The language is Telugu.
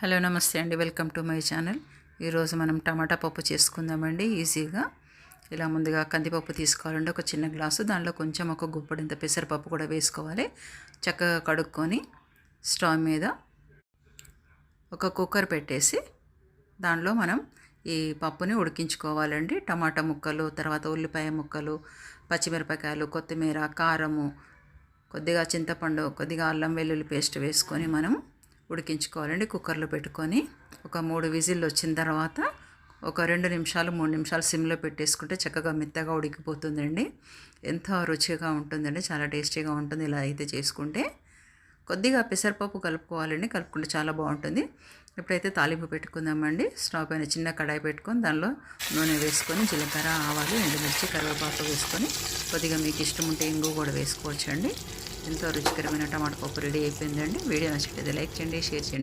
హలో నమస్తే అండి వెల్కమ్ టు మై ఛానల్. ఈరోజు మనం టమాటా పప్పు చేసుకుందామండి ఈజీగా. ఇలా ముందుగా కందిపప్పు తీసుకోవాలండి ఒక చిన్న గ్లాసు. దానిలో కొంచెం ఒక గుప్పడింత పెసరపప్పు కూడా వేసుకోవాలి. చక్కగా కడుక్కొని స్టవ్ మీద ఒక కుక్కర్ పెట్టేసి దానిలో మనం ఈ పప్పుని ఉడికించుకోవాలండి. టమాటా ముక్కలు తర్వాత ఉల్లిపాయ ముక్కలు పచ్చిమిరపకాయలు కొత్తిమీర కారము కొద్దిగా చింతపండు కొద్దిగా అల్లం వెల్లుల్లి పేస్ట్ వేసుకొని మనం ఉడికించుకోవాలండి. కుక్కర్లో పెట్టుకొని ఒక మూడు విజిల్లు వచ్చిన తర్వాత ఒక రెండు నిమిషాలు మూడు నిమిషాలు సిమ్లో పెట్టేసుకుంటే చక్కగా మెత్తగా ఉడికిపోతుందండి. ఎంతో రుచిగా ఉంటుందండి. చాలా టేస్టీగా ఉంటుంది ఇలా అయితే చేసుకుంటే. కొద్దిగా పెసరపప్పు కలుపుకోవాలండి. కలుపుకుంటే చాలా బాగుంటుంది. ఇప్పుడైతే తాలింపు పెట్టుకుందామండి. స్టవ్ పైన చిన్న కడాయి పెట్టుకొని దానిలో నూనె వేసుకొని జీలకర్ర ఆవాలు ఎండుమిర్చి కరివేపాకు వేసుకొని కొద్దిగా మీకు ఇష్టం ఉంటే ఇంగు కూడా వేసుకోవచ్చండి. ఎంతో రుచికరమైన టమాటా పప్పు రెడీ అయిపోయిందండి వీడియో నచ్చితే లైక్ చేయండి షేర్ చేయండి